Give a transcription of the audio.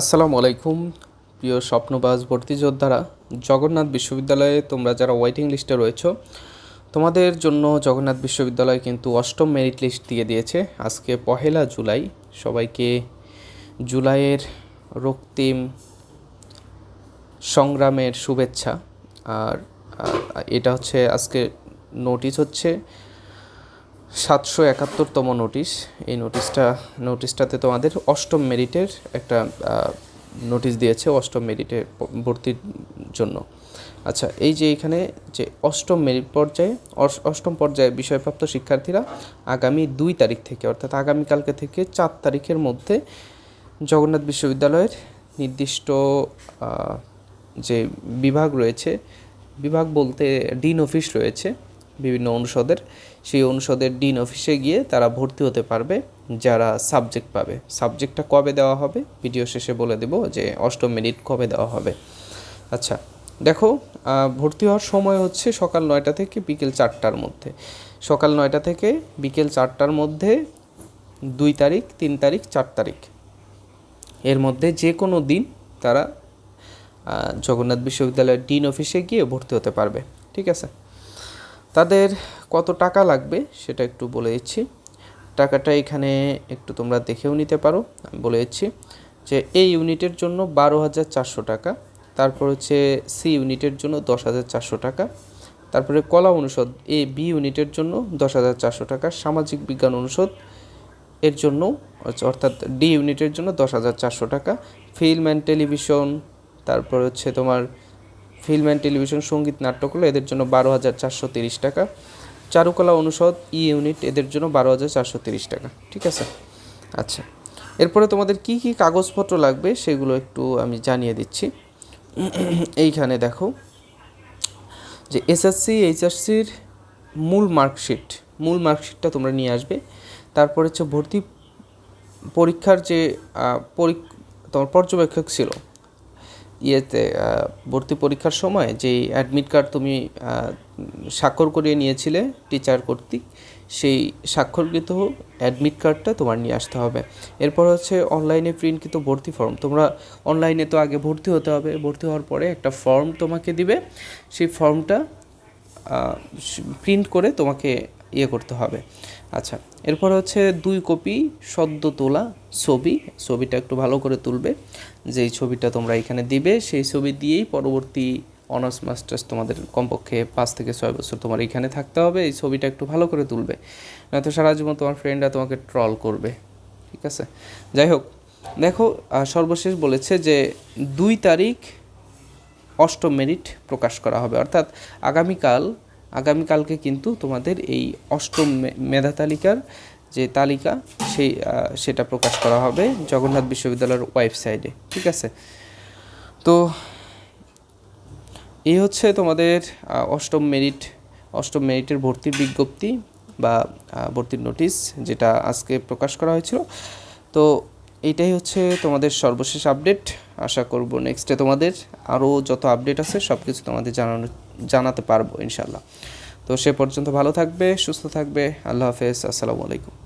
আসসালামু আলাইকুম, প্রিয় স্বপ্নবাজ ভর্তি যোদ্ধারা। জগন্নাথ বিশ্ববিদ্যালয়ে তোমরা যারা ওয়েটিং লিস্টে রয়েছো, তোমাদের জন্য জগন্নাথ বিশ্ববিদ্যালয় কিন্তু অষ্টম মেরিট লিস্ট দিয়ে দিয়েছে। আজকে পহেলা জুলাই, সবাইকে জুলাইয়ের রক্তিম সংগ্রামের শুভেচ্ছা। আর এটা হচ্ছে আজকে নোটিশ হচ্ছে। সাতশো একাত্তরতম নোটিশ। এই নোটিশটা, নোটিশটাতে তোমাদের অষ্টম মেরিটের একটা নোটিশ দিয়েছে অষ্টম মেরিটে ভর্তির জন্য। আচ্ছা এই যে এখানে যে অষ্টম মেরিট পর্যায়ে অষ্টম পর্যায়ে বিষয়প্রাপ্ত শিক্ষার্থীরা আগামী দুই তারিখ থেকে, অর্থাৎ আগামীকালকে থেকে চার তারিখের মধ্যে জগন্নাথ বিশ্ববিদ্যালয়ের নির্দিষ্ট যে বিভাগ রয়েছে, বিভাগ বলতে ডিন অফিস রয়েছে। বিভিন্ন অনুষদের, সেই অনুষদের ডিন অফিসে গিয়ে তারা ভর্তি হতে পারবে, যারা সাবজেক্ট পাবে। সাবজেক্টটা কবে দেওয়া হবে? ভিডিও শেষে বলে দেব যে অষ্টম মিনিট কবে দেওয়া হবে। আচ্ছা দেখো ভর্তি হওয়ার সময় হচ্ছে সকাল নয়টা থেকে বিকেল চারটার মধ্যে। সকাল নয়টা থেকে বিকেল চারটার মধ্যে দুই তারিখ, তিন তারিখ, চার তারিখ। এর মধ্যে যে কোনো দিন তারা জগন্নাথ বিশ্ববিদ্যালয়ের ডিন অফিসে গিয়ে ভর্তি হতে পারবে। ঠিক আছে? তাদের কত টাকা লাগবে সেটা একটু বলে দিচ্ছি। টাকাটা এখানে একটু তোমরা দেখেও নিতে পারো। আমি বলে দিচ্ছি যে এই ইউনিটের জন্য বারো হাজার চারশো টাকা, তারপর হচ্ছে সি ইউনিটের জন্য দশ হাজার চারশো টাকা, তারপরে কলা অনুষদ এ বি ইউনিটের জন্য দশ হাজার চারশো টাকা, সামাজিক বিজ্ঞান অনুষদ এর জন্য অর্থাৎ ডি ইউনিটের জন্য দশ হাজার চারশো টাকা, ফিল্ম অ্যান্ড টেলিভিশন, তারপর হচ্ছে তোমার ফিল্ম অ্যান্ড টেলিভিশন, সংগীত, নাট্যকলা, এদের জন্য বারো হাজার চারশো তিরিশ টাকা। চারুকলা অনুষদ, ই ইউনিট, এদের জন্য বারো হাজার চারশো তিরিশ টাকা। ঠিক আছে? আচ্ছা। এরপরে তোমাদের কি কি কাগজপত্র লাগবে সেগুলো একটু আমি জানিয়ে দিচ্ছি। এইখানে দেখো যে এসএসসি, এইচএসসির মূল মার্কশিট, মূল মার্কশিটটা তোমরা নিয়ে আসবে। তারপর হচ্ছে ভর্তি পরীক্ষার যে তোমার পর্যবেক্ষক ছিল ইয়েতে ভর্তি পরীক্ষার সময় যে অ্যাডমিট কার্ড তুমি স্বাক্ষর করিয়ে নিয়েছিলে টিচার কর্তৃক, সেই স্বাক্ষরকৃত অ্যাডমিট কার্ডটা তোমার নিয়ে আসতে হবে। এরপর হচ্ছে অনলাইনে প্রিন্টকৃত ভর্তি ফর্ম তোমরা অনলাইনে তো আগে ভর্তি হতে হবে। ভর্তি হওয়ার পরে একটা ফর্ম তোমাকে দিবে। সেই ফর্মটা প্রিন্ট করে তোমাকে ইয়ে করতে হবে। আচ্ছা এরপর হচ্ছে দুই কপি সদ্য তোলা ছবি। ছবিটা একটু ভালো করে তুলবে। যেই ছবিটা তোমরা এখানে দিবে, সেই ছবি দিয়েই পরবর্তী অনার্স মাস্টার্স তোমাদের কমপক্ষে পাঁচ থেকে ছয় বছর তোমার এখানে থাকতে হবে। এই ছবিটা একটু ভালো করে তুলবে। নয়তো সারা জীবন তোমার ফ্রেন্ডরা তোমাকে ট্রল করবে। ঠিক আছে? যাই হোক, দেখো সর্বশেষ বলেছে যে দুই তারিখ অষ্টম মেরিট প্রকাশ করা হবে। অর্থাৎ আগামীকাল আগামীকালকে কিন্তু তোমাদের এই অষ্টম মেধা তালিকার যে তালিকা, সেই সেটা প্রকাশ করা হবে জগন্নাথ বিশ্ববিদ্যালয়ের ওয়েবসাইটে, ঠিক আছে? তো এই হচ্ছে তোমাদের অষ্টম মেরিট, অষ্টম মেরিটের ভর্তির বিজ্ঞপ্তি বা ভর্তির নোটিশ যেটা আজকে প্রকাশ করা হয়েছিল। তো এইটাই হচ্ছে তোমাদের সর্বশেষ আপডেট আশা করব নেক্সটে তোমাদের আরও যত আপডেট আছে সব কিছু তোমাদের জানানো জানাতে পারব ইনশাল্লাহ তো সে পর্যন্ত ভালো থাকবে, সুস্থ থাকবে, আল্লাহ হাফেজ, আসসালামু আলাইকুম।